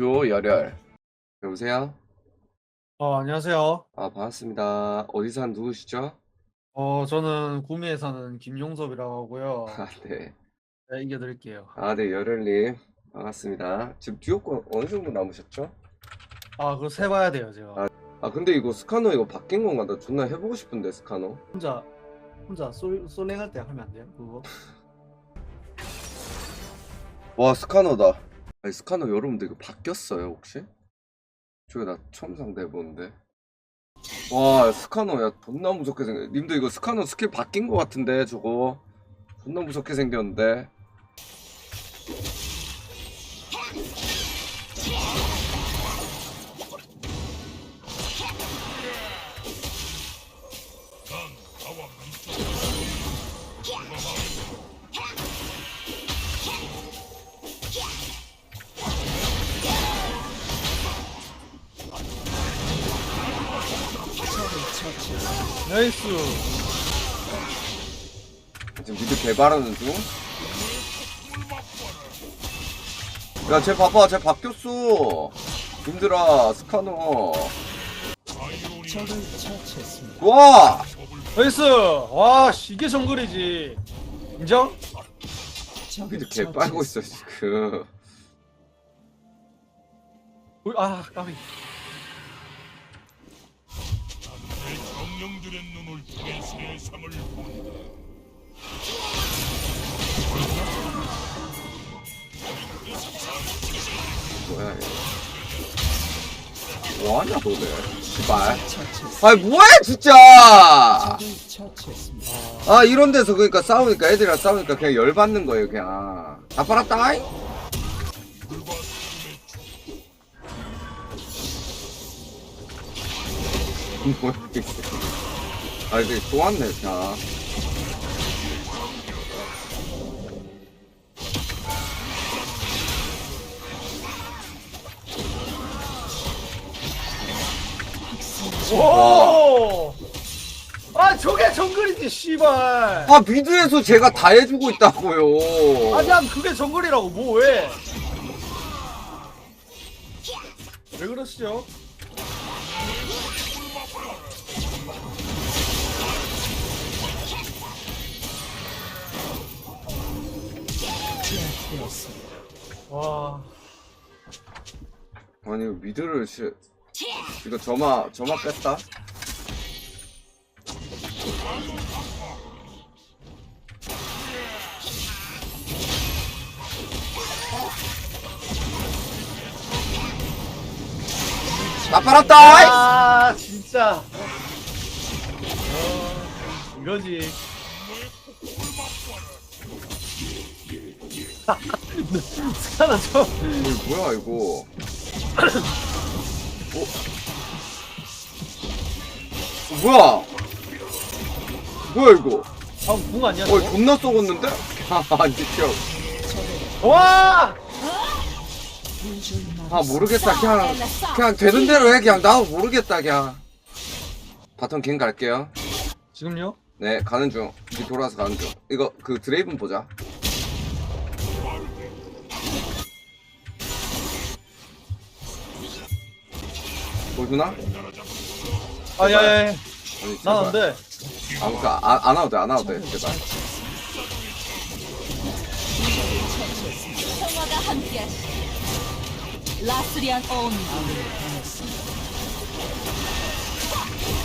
듀오 열혈. 여보세요? 어, 안녕하세요. 아, 반갑습니다. 어디 사는 누구시죠? 어, 저는 구미에 사는 김용섭이라고 하고요. 아, 네. 네, 이겨드릴게요. 아, 네, 열혈님. 반갑습니다. 지금 듀오권 어느 정도 남으셨죠? 아, 그거 세봐야 돼요, 제가. 아. 아, 근데 이거 스카노 이거 바뀐 건가? 나 존나 해보고 싶은데, 스카노. 혼자, 혼자 솔, 솔랭할 때 하면 안 돼요, 그거? 와, 스카노다. 아니, 스카노 여러분들 이거 바뀌었어요, 혹시? 저게 나 처음 상대해보는데. 와, 스카노, 야, 존나 무섭게 생겼 님도 이거 스카노 스킬 바뀐 거 같은데, 저거. 존나 무섭게 생겼는데. 나이스! 지금 미드 개발하는 중? 야, 쟤 봐봐, 쟤 바뀌었어. 힘들어, 스카노. 와! 나이스! 와, 씨, 이게 정글이지. 인정? 미드 개 빨고 있어, 지금. 우- 아, 까비. 정령들의 눈을 통해 세상을 본다. 뭐야, 이거. 뭐하냐, 너네. 씨발. 아이, 뭐해, 진짜! 아, 이런 데서 그러니까 싸우니까, 애들이랑 싸우니까 그냥 열받는 거예요, 그냥. 다 빨았다, 이 뭐야, 이게. 아, 이제 또 왔네, 그냥. 오! 아, 저게 정글이지, 씨발! 아, 미드에서 제가 다 해주고 있다고요. 아, 난 그게 정글이라고, 뭐, 왜? 왜 그러시죠? 와, 아니, 이거 미드를, 시... 이거 저마, 저마 뺐다? 나 빨았다! 아, 진짜. 어, 이거지. 스카나 저 이거 뭐야, 이거. 어? 어, 뭐야? 뭐야, 이거? 방금 궁 아니야? 어, 저거? 존나 썩었는데? 아니, 형. 와! 아, 모르겠다. 그냥, 그냥 되는 대로 해. 그냥 나도 모르겠다, 그냥. 바텀 갱 갈게요. 지금요? 네, 가는 중. 뒤 돌아서 가는 중. 이거, 그 드레이븐 보자. 보여주나? 아, 야, 야, 야. 아니, 난 제발. 안 돼. 아, 그니까, 안, 안 와도 돼, 안 와도 돼, 제발. 평화가 함께하시. 라스리안 온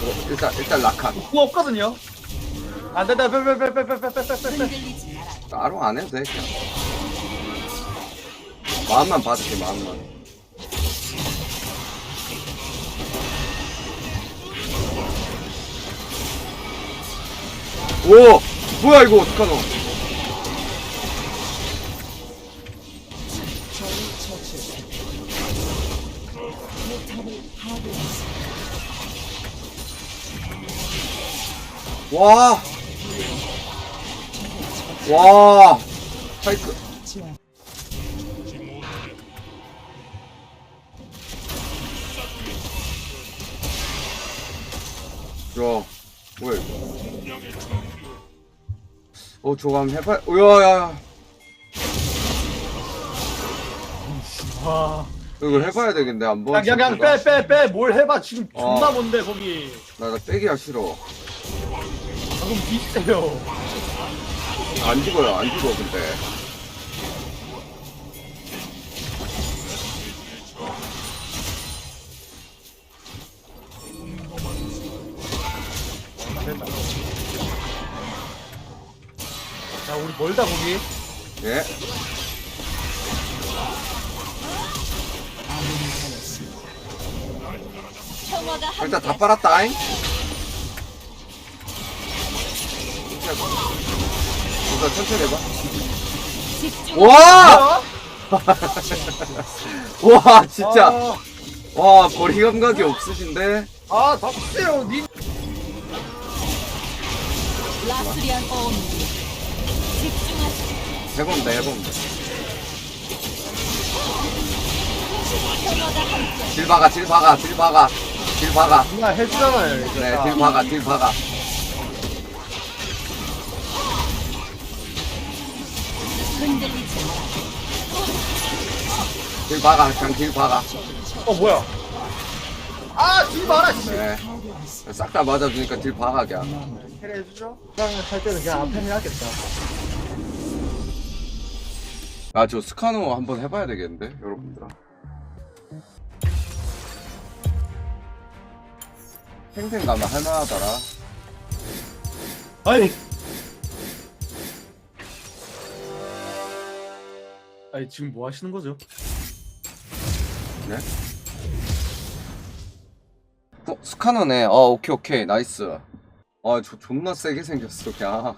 어, 일단, 일단 라칸. 궁 없거든요. 안 된다. 빼빼빼빼빼빼빼빼빼. 흔들리지 마라. 따로 안 해도 돼, 그냥. 마음만 봐줄게, 마음만. 오! 뭐야, 이거, 어떡하노? 와! 와! 파이크. 어, 저거 한번 해봐. 어, 야, 야, 야. 와. 이거 해봐야 되겠네 한번. 그냥 그냥 자체가. 빼빼 빼 뭘 해봐 지금 어. 존나 뭔데 거기 나, 나 빼기가 싫어. 방금 비슷해요 안 죽어요, 안 죽어, 근데. 자 우리 멀다 거기 예. 평화가 일단 다 함께 빨았다잉. 일단 천천히 해봐. 집중. 와! 와, 진짜. 아, 와, 거리 감각이 없으신데? 아 닥치세요 니 라스리안 온. 집중하시. 해보면 돼, 해보면 돼. 평화가 함께. 딜 박아, 딜 박아, 딜 박아. 딜 박아. 누나 해주잖아요 이제 네, 다. 딜 박아, 딜 박아. 흔들리지 마. 딜 박아, 그냥 딜 박아. 어 뭐야 아뒤 마라 씨 네. 싹 다 맞아주니까 딜 박아, 그냥. 캐리 해주죠? 그냥 할 때는 그냥 앞에 해야겠다 아, 저 스카노 한번 해봐야 되겠는데, 여러분들아. 생생 가면 할만하더라. 아니 아니 지금 뭐 하시는 거죠? 네? 어, 스카너네. 어, 오케이, 오케이. 나이스. 아, 저 존나 세게 생겼어, 그냥.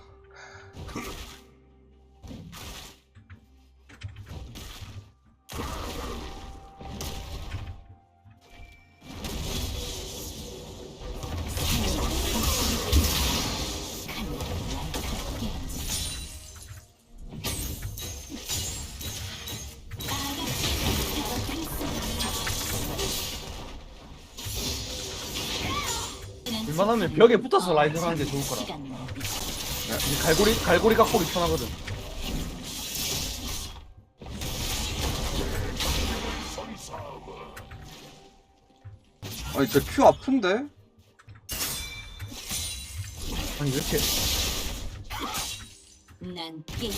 웬만하면 벽에 붙어서 라이딩 하는 게 좋을 거라 이제 갈고리 갈고리 깍보기 편하거든 아니, 저큐 아픈데? 아니 왜 이렇게 난 게임.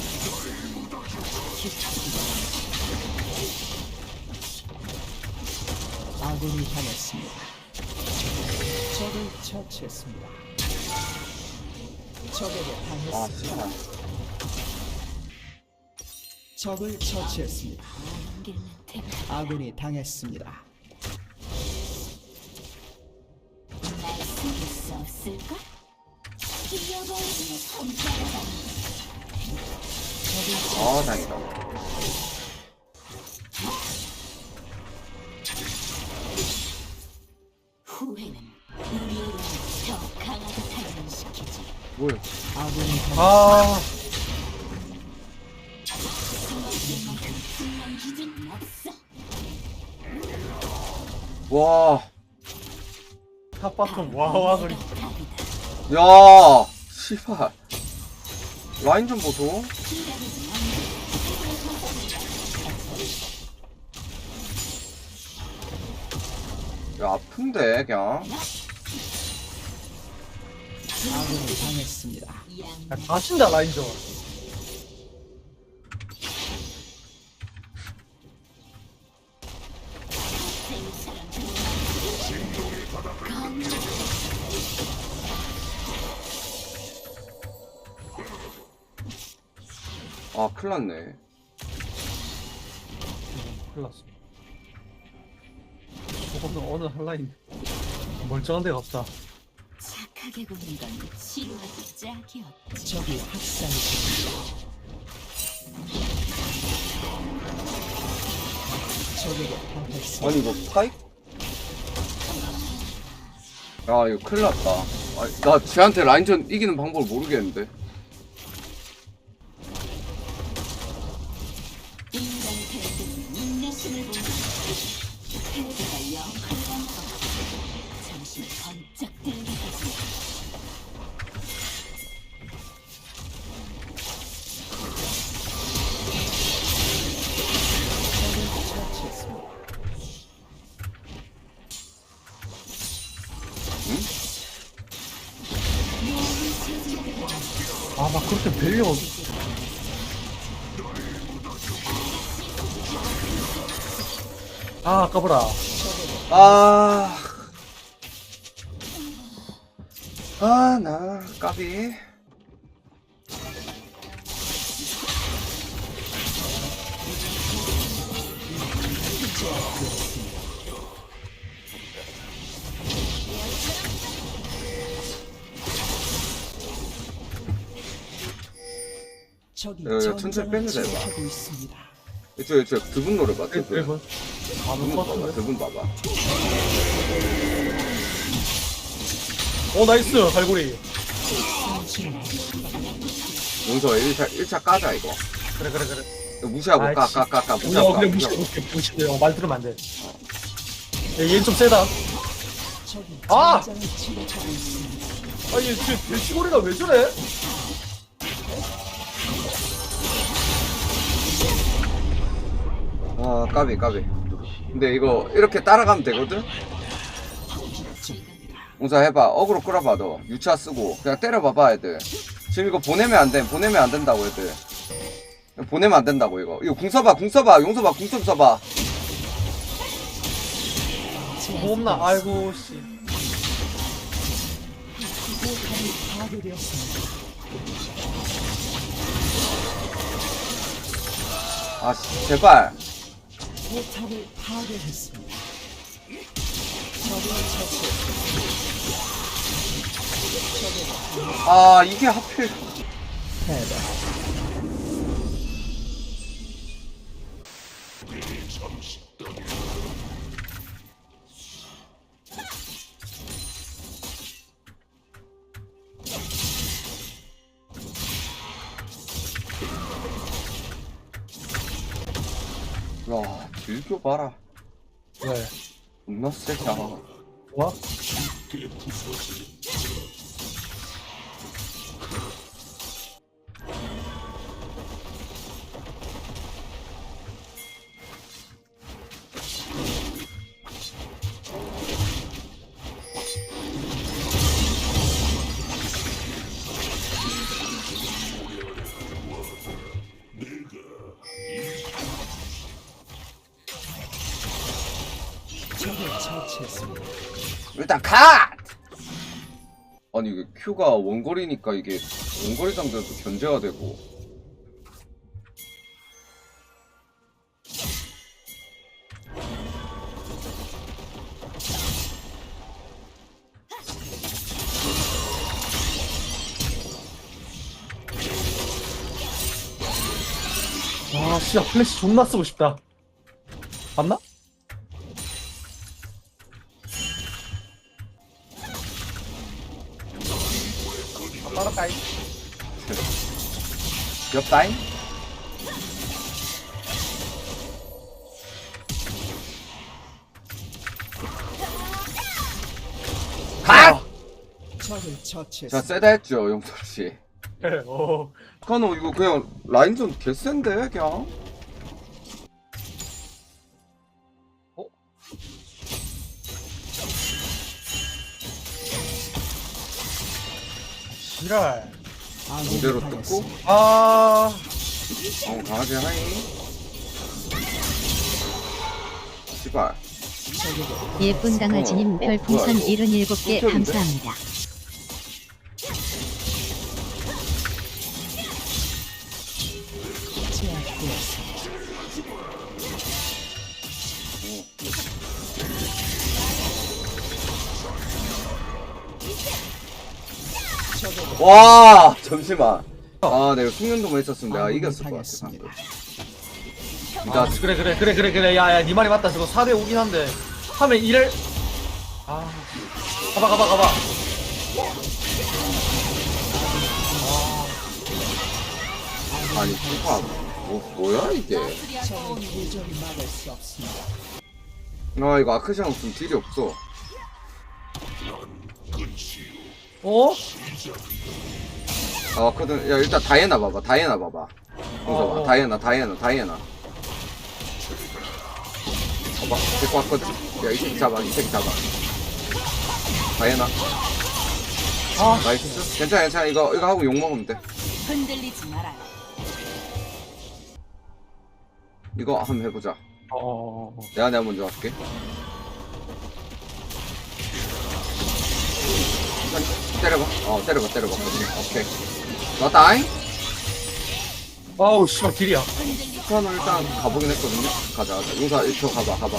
아군이 당했습니다. 적을 처치했습니다. 적에게 아, 당했습니다. 적을 처치했습니다. 아군이 당했습니다. 날 속일 수 없을까? 잃어버리는 손가락. 아. 후회는 뭐야? 아. 와, 탑바텀 와와 그리 답이다. 야, 씨발. 라인 좀 보소. 야, 아픈데, 그냥. 아군이 당했습니다. 야, 다친다 라인저 아, 큰일 났네. 큰일 났어 어느 한 라인 멀쩡한 데가 없다 굽는 건 지루하기 짝이 없지. 적이 학살했습니다. 적에게 당했습니다. 아니, 이거 파이? 야, 이거 큰일 났다. 아, 나 쟤한테 라인전 이기는 방법을 모르겠는데. 막 그렇게 별려. 아, 아까보라. 아. 아, 나, 까비. 적이 야, 야, 전장을 천천히 빼면 돼, 봐. 지켜하고 있습니다. 이쪽, 이쪽, 두분 노래 봐, 두 분. 1분. 아, 두분 못 봐봐, 봤는데. 두분 봐봐. 오, 나이스, 갈고리. 용서 1차, 1차 까자, 이거. 그래, 그래, 그래. 이거 무시하고 아이, 까, 씨. 까, 까, 까, 어, 무시하고 까, 무시해, 무시하고. 무시해, 무시해. 어, 말 들으면 안 돼. 야, 얘좀 세다. 적이 아! 전장을 지켜하고 있습니다. 아, 얘, 쟤, 대시고리가 왜 저래? 아, 까비, 까비. 근데 이거, 이렇게 따라가면 되거든? 용서 해봐. 어그로 끌어봐, 너. 유차 쓰고. 그냥 때려봐봐, 애들. 지금 이거 보내면 안 돼. 보내면 안 된다고, 애들. 보내면 안 된다고, 이거. 이거 궁 써봐, 궁 써봐. 용서 봐, 궁 좀 써봐. 뭐 없나? 아이고, 씨. 아, 씨, 제발. 포탑을 파괴했습니다. 적을 처치했습니다. 아, 이게 하필. 패배. 야, 즐겨봐라. 왜? 존나 세다. 와? 일단 컷! 아니 이게 Q가 원거리니까 이게 원거리 상대도 견제가 되고 와, 진짜 플래시 존나 쓰고 싶다. 맞나? 귀엽다잉? 컷! 적을 자 처치했습니다. 세다 했죠 용설씨 그래, 오. 카노 이거 그냥 라인전 개센데 그냥 지랄. 공대로 아군이 뜯고. 아, 어 강하게 하이 씨발 예쁜 강아지님 어, 어, 별풍선 뭐야, 이거. 77개 손톱인데? 감사합니다. 제압되었습니다. 와 잠시만 아 내가 숙련도만 있었으면 내가 이겼을 것 같아. 방금 아, 그래, 그래, 그래, 그래, 그래. 야, 야, 니 말이 맞다. 저거 4대 5긴 한데. 하면 이를. 아. 가봐, 가봐, 가봐. 아니 누가 뭐, 뭐야 이게. 아 이거 아크시안 없으면 딜이 없어 어? 아 왔거든 야 일단 다이애나 봐봐 다이애나 봐봐 어, 봐 어. 다이애나 다이애나 다이애나 봐봐 데리고 왔거든 야이 새끼 잡아 이 새끼 잡아 다이애나 아, 나이스 괜찮아 괜찮아 이거 이거 하고 욕 먹으면 돼 흔들리지 말아요. 이거 한번 해보자. 어. 내가 내가 먼저 할게. 일단 때려봐. 어, 때려봐, 때려봐. 오케이. 왔다잉? 아우 씨발 딜이야. 스카노 일단 가보긴 했거든요. 가자, 가자. 용사 1초 가봐, 가봐.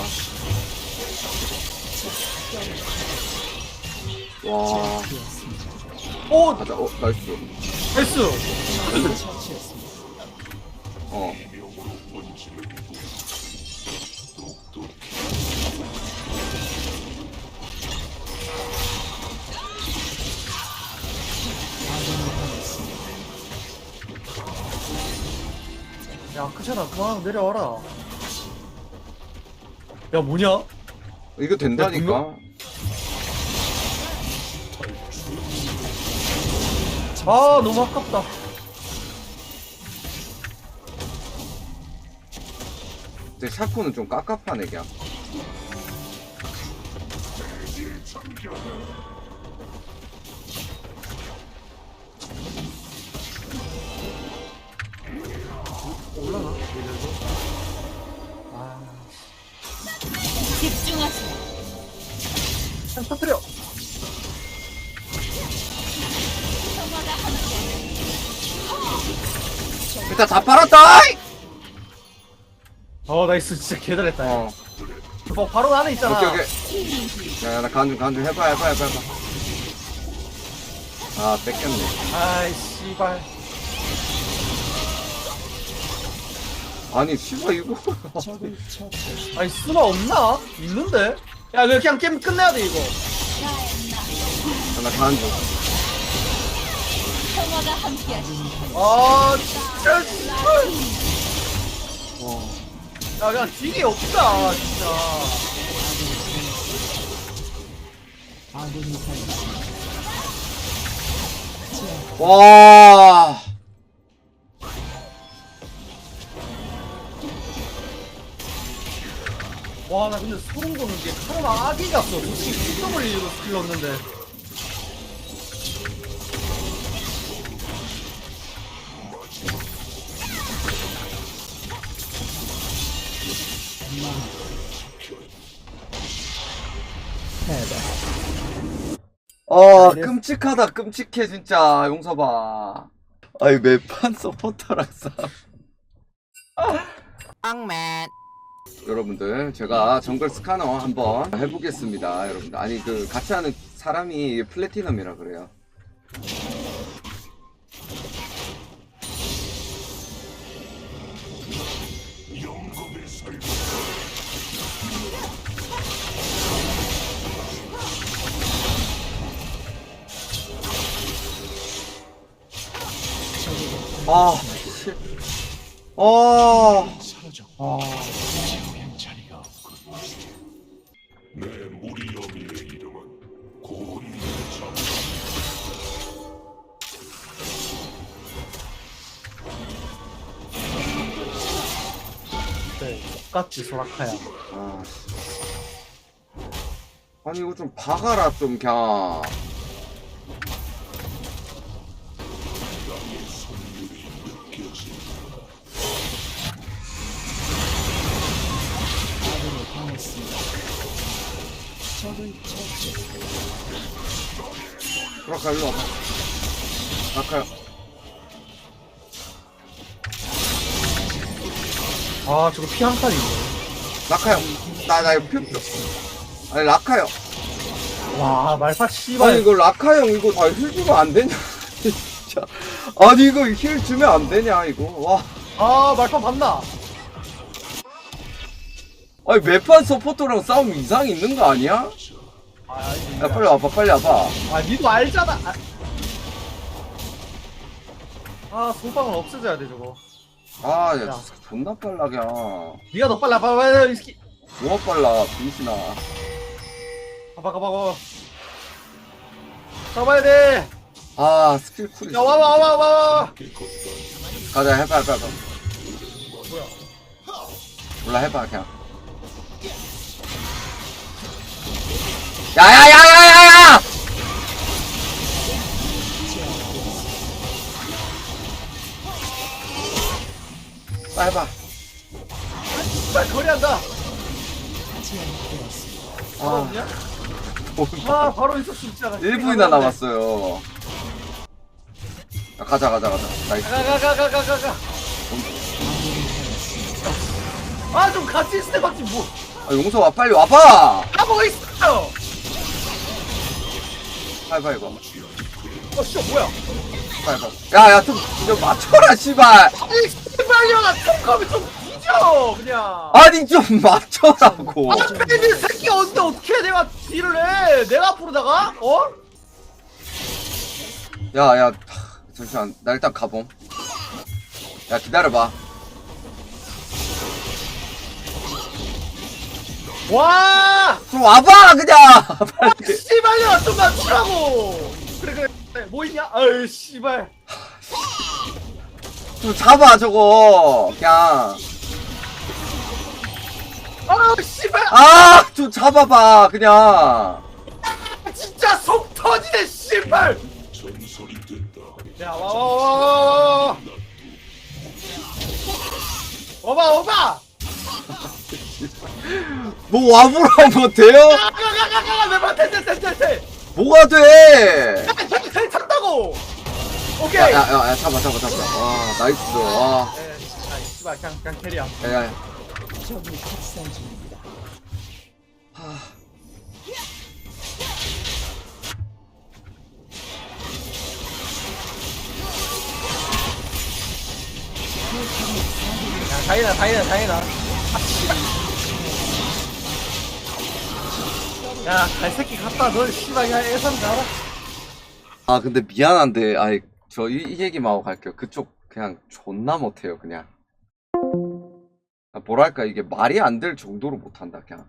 와, 오 가자. 어, 나이스. 나이스. 어. 야 크샤나 그만 내려와라. 야 뭐냐? 이거 된다니까. 아 너무 아깝다. 근데 샤코는 좀 깝깝한 애기야. 터뜨려. 일단 다 팔았다! 어 나이스 진짜 개잘했다. 야. 어. 뭐 바로 안에 있잖아. 오케이, 오케이. 야, 야, 나 간중, 간중. 해봐, 해봐, 해봐, 해봐. 아, 뺏겼네. 아이 씨발. 아니, 씨발, 이거. 아니 스마 없나? 있는데? 야 이거 그냥 게임 끝내야 돼 이거. 야, 나 간중. 평화가 함께하시길 아 진짜 씨발. 야 그냥 딜이 없다 진짜. 와. 와 나 근데 소름 돋는 게 카르마 아기 갔어. 솔직히 QW로 스킬 넣었는데. 어, 끔찍하다, 끔찍해, 진짜. 용서봐. 아이, 매판 서포터랑 싸. 엉맨 여러분들, 제가 정글 스카너 한번 해보겠습니다. 여러분들. 아니, 그, 같이 하는 사람이 플래티넘이라 그래요. 아, 씨. 아. 똑같지 소라카야. 아, 씨. 아니 이거 좀 박아라 좀 그냥 아군이 당했습니다. 적을 처치했습니다. 라카 일로 와봐 라카야 아 저거 피 한 칸이 있네. 라카야 나나 이거 표 아니 라카야 와 말파 씨발. 아니 이거 라카 형 이거 다 힐 주면 안 되냐 진짜 아니 이거 힐 주면 안 되냐 이거 와 아 말파 봤나? 아니 매판 서포터랑 싸움 이상 있는 거 아니야? 아, 야 빨리 와봐 빨리 와봐 아 니도 알잖아. 아, 아 소방은 없애줘야 돼 저거. 아야 야. 존나 빨라 그냥 니가 더 빨라 빨리 빨리 이 새끼. 뭐가 빨라 빈신아 가봐 가봐 가봐. 잡아야 돼. 아 스킬 쿨이 야와와와와 와. 가자 해봐 해봐 해봐 뭐야? 몰라 해봐 그냥 야 야 야 야 야 야 해봐. 빨리 거리한다. 아, 아 바로 있었으면 진짜. 1분이나 남았어요. 아, 가자, 가자, 가자. 나이스. 가, 가, 가, 가, 가, 가. 아 좀 같이 있을 때 박지 뭐. 아, 용서 와, 빨리 와봐! 하고 있어. 가위바위보. 어 진짜 뭐야? 가위바위보. 야, 야, 좀, 좀 맞춰라, 씨발! 아, 씨발년아 tom컵이 좀 뒤져 그냥 아니, 좀 맞춰라고! 아 근데 새끼 언제 어떻게 내가 딜을 해 내가 앞으로다가 어? 야, 야, 하, 잠시만. 나 일단 가봄. 야, 기다려봐. 와좀 와봐, 그냥! 빨리. 씨발년아 좀 맞추라고 그래 그래 그래 뭐 있냐 아이 씨발 좀 잡아, 저거. 그냥. 아 씨발 아, 좀 잡아봐, 그냥. 진짜 속 터지네 씨발 전설이 됐다. 야와와와와와 와봐 와봐 뭐 와보라면 돼요? 가가가가가 내말 됐됐됐됐 뭐가 돼? 탔다고 오케이 야, 야, 야, 야, 잡아, 잡아, 잡아. 와, 나이스. 와. 에, 아, 씨발 그냥 그냥 캐리야 야, 야, 야. 적이 학살 중입니다. 야 다행이다 다행이다 다행이다 야 갈새끼 갔다 널 씨발 그냥 예산 가라 아, 근데 미안한데, 아이, 저 이, 이 얘기만 하고 갈게요. 그쪽 그냥 존나 못해요, 그냥. 아, 뭐랄까, 이게 말이 안 될 정도로 못한다, 그냥.